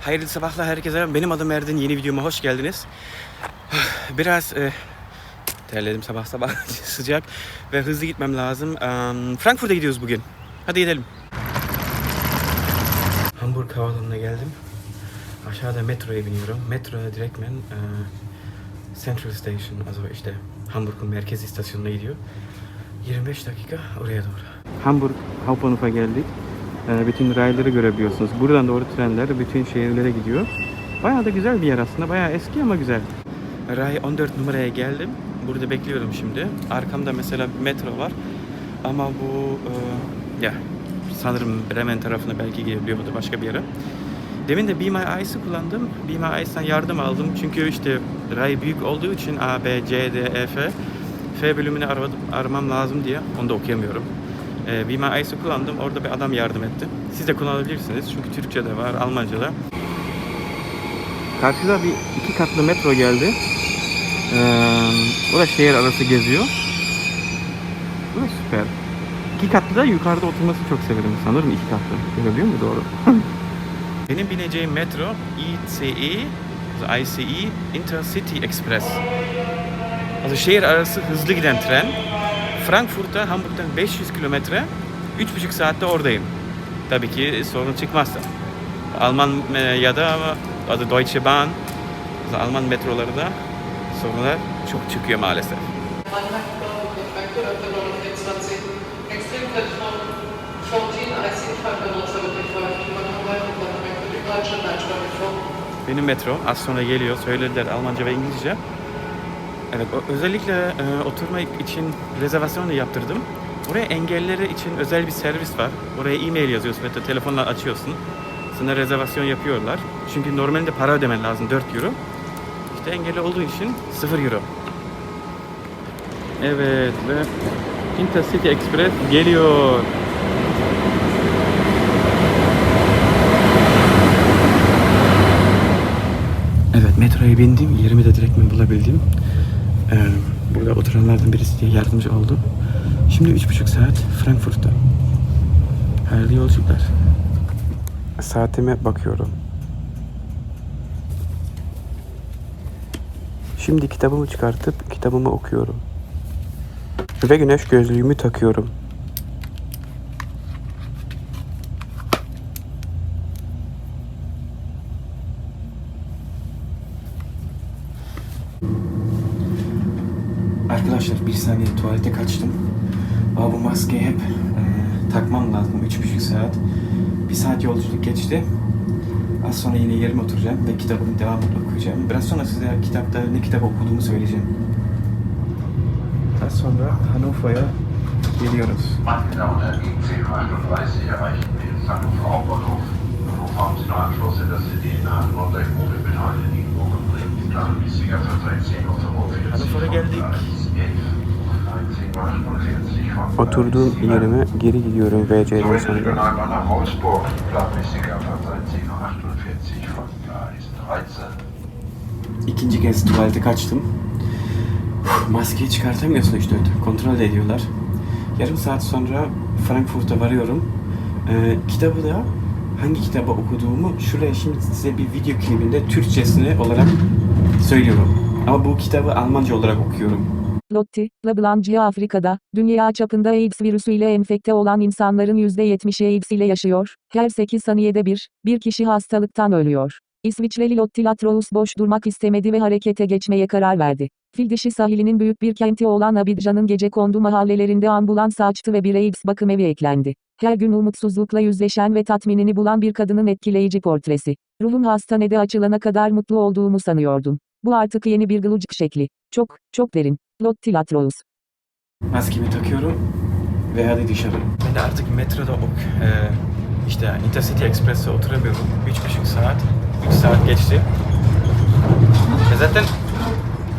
Hayırlı sabahlar herkese. Benim adım Erdin. Yeni videoma hoş geldiniz. Biraz e, terledim sabah sabah. Sıcak ve hızlı gitmem lazım. Em, Frankfurt'a gidiyoruz bugün. Hadi gidelim. Hamburg Havaalanı'na geldim. Aşağıda metroya biniyorum. Metroya direktmen e, Central Station, also işte Hamburg'un merkez istasyonuna gidiyor. 25 dakika oraya doğru. Hamburg Hauptbahnhof'a geldik. Ee, bütün rayları görebiliyorsunuz. Buradan doğru trenler bütün şehirlere gidiyor. Bayağı da güzel bir yer aslında. Bayağı eski ama güzel. Ray 14 numaraya geldim. Burada bekliyorum şimdi. Arkamda mesela metro var. Ama bu e, ya sanırım Bremen tarafına belki gidebiliyordu başka bir yere. Demin de Be My Eyes'ı kullandım. Be My Eyes'tan yardım aldım. Çünkü işte ray büyük olduğu için A, B, C, D, E, F. F bölümünü aramam lazım diye. Onu da okuyamıyorum. Ee, Be My Eyes'ı kullandım. Orada bir adam yardım etti. Siz de kullanabilirsiniz. Çünkü Türkçe de var, Almanca da. Karşıda bir iki katlı metro geldi. Ee, o da şehir arası geziyor. Bu da süper. İki katlı da yukarıda oturması çok severim. Sanırım iki katlı. Görebiliyor mu doğru? Benim bineceğim metro ICE, also ICE Intercity Express. Also şehir arası hızlı giden tren. Frankfurt'a Hamburg'dan 500 kilometre, 3,5 saatte oradayım. Tabii ki sorun çıkmazsa. Alman e, ya da adı Deutsche Bahn, Alman metroları da sorunlar çok çıkıyor maalesef. Mannheim mit Frankfurt auf der 924 Extremplattform 14 IC Frankfurt mit Mannheim und dann Frankfurt überall schon Leitstelle vor. Benim metro az sonra geliyor. Söylediler Almanca ve İngilizce. Evet, özellikle e, oturma için rezervasyon da yaptırdım. Oraya engellileri için özel bir servis var. Oraya e-mail yazıyorsun ve telefonla açıyorsun. Sana rezervasyon yapıyorlar. Çünkü normalde para ödemen lazım 4 euro. İşte engelli olduğu için 0 euro. Evet ve Intercity Express geliyor. Evet metroya bindim. Yerimi de direkt mi bulabildim. Ee, burada oturanlardan birisi diye yardımcı oldu. Şimdi üç buçuk saat Frankfurt'ta. Hayırlı yolculuklar. Saatime bakıyorum. Şimdi kitabımı çıkartıp kitabımı okuyorum. Ve güneş gözlüğümü takıyorum. Arkadaşlar bir saniye tuvalete kaçtım. Ama bu maskeyi hep e, takmam lazım. Üç buçuk saat. Bir saat yolculuk geçti. Az sonra yine yerime oturacağım ve kitabın devamını okuyacağım. Biraz sonra size kitapta ne kitap okuduğumu söyleyeceğim. Az sonra Hannover'a geliyoruz. Oturduğum yerime geri gidiyorum VC'den sonra. Regionalbahn nach Wolfsburg. Planmäßiger Fahrzeit 10.48 Uhr von Gleis 13. İkinci kez tuvalete kaçtım. Maskeyi çıkartamıyorsun işte kontrol ediyorlar. Yarım saat sonra Frankfurt'a varıyorum. Ee, kitabı da hangi kitabı okuduğumu şuraya şimdi size bir video klibinde Türkçesini olarak söylüyorum. Ama bu kitabı Almanca olarak okuyorum. Lotti, Lablancia Afrika'da, dünya çapında AIDS virüsüyle enfekte olan insanların %70'i AIDS ile yaşıyor. Her 8 saniyede bir, bir kişi hastalıktan ölüyor. İsviçreli Lotti Latrous boş durmak istemedi ve harekete geçmeye karar verdi. Fil dişi sahilinin büyük bir kenti olan Abidjan'ın gece kondu mahallelerinde ambulans açtı ve bir AIDS bakım evi eklendi. Her gün umutsuzlukla yüzleşen ve tatminini bulan bir kadının etkileyici portresi. Ruhum hastanede açılana kadar mutlu olduğumu sanıyordum. Bu artık yeni bir gılıcık şekli. Çok, çok derin. Lotti Latrous. Maskemi takıyorum ve hadi dışarı. Ben de artık metroda ok, e, işte Intercity Express'e oturamıyorum. Üç buçuk saat, üç saat geçti. E zaten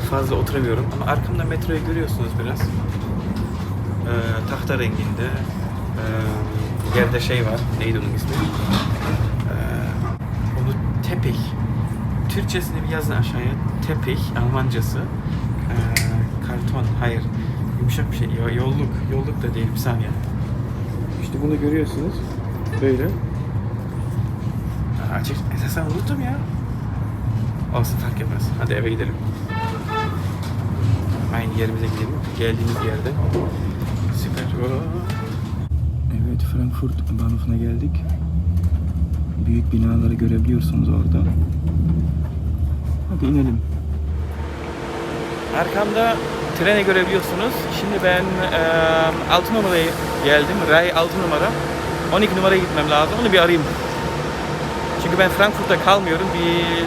fazla oturamıyorum ama arkamda metroyu görüyorsunuz biraz. E, tahta renginde. E, yerde şey var, neydi onun ismi? E, onu tepih. Türkçesini bir yazın aşağıya. Tepih, Almancası. E, karton, hayır. Yumuşak bir şey. Yo- Yolluk. Yolluk da değil. Bir saniye. İşte bunu görüyorsunuz. Böyle. Açık. Esasen unuttum ya. Olsun fark etmez. Hadi eve gidelim. Aynı yerimize gidelim. Geldiğimiz yerde. Süper. Oo. Evet Frankfurt Bahnhof'una geldik. Büyük binaları görebiliyorsunuz orada. Hadi inelim. Arkamda treni görebiliyorsunuz. Şimdi ben eee 6 numaraya geldim. Ray 6 numara. 12 numaraya gitmem lazım. Onu bir arayayım. Çünkü ben Frankfurt'ta kalmıyorum. Bir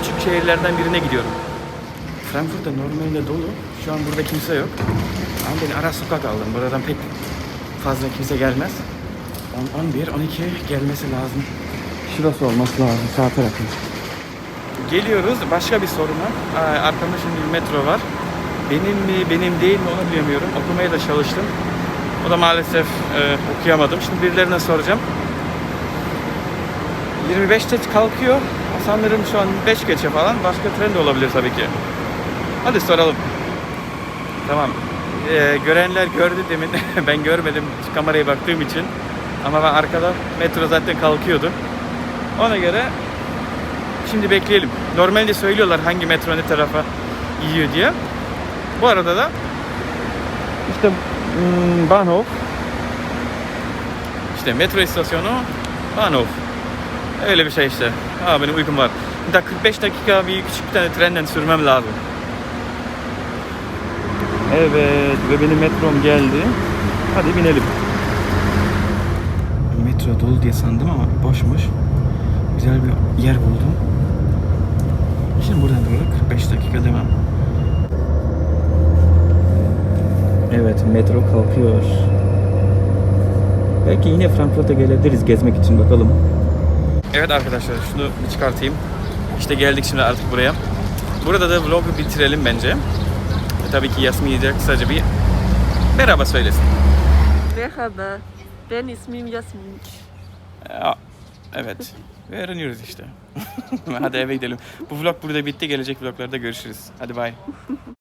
küçük şehirlerden birine gidiyorum. Frankfurt'ta normalde dolu. Şu an burada kimse yok. Ama ben ara sokak aldım. Buradan pek fazla kimse gelmez. 10, 11, 12 gelmesi lazım. Şurası olması lazım sağ tarafı. Geliyoruz. Başka bir sorun var. Aa, Arkamda şimdi bir metro var. Benim mi, benim değil mi onu bilemiyorum. Okumaya da çalıştım. O da maalesef e, okuyamadım. Şimdi birilerine soracağım. 25'te kalkıyor. Sanırım şu an 5 geçe falan. Başka tren de olabilir tabii ki. Hadi soralım. Tamam. Ee, görenler gördü demin. ben görmedim kameraya baktığım için. Ama ben arkada metro zaten kalkıyordu. Ona göre şimdi bekleyelim. Normalde söylüyorlar hangi metro ne tarafa gidiyor diye. Bu arada da işte hmm, Bahnhof işte metro istasyonu Bahnhof. Öyle bir şey işte. Aa benim uykum var. Dakika 45 dakika bir küçük bir tane trenden sürmem lazım. Evet ve benim metrom geldi. Hadi binelim. Metro dolu diye sandım ama boşmuş. Güzel bir yer buldum. Şimdi buradan doğru 45 dakika devam. Evet metro kalkıyor. Belki yine Frankfurt'a gelebiliriz gezmek için bakalım. Evet arkadaşlar şunu bir çıkartayım. İşte geldik şimdi artık buraya. Burada da vlogu bitirelim bence. Ve tabii ki Yasmin de kısaca bir merhaba söylesin. Merhaba, ben ismim Yasmin. Ya, evet. Ve öğreniyoruz işte. Hadi eve gidelim. Bu vlog burada bitti. Gelecek vloglarda görüşürüz. Hadi bay.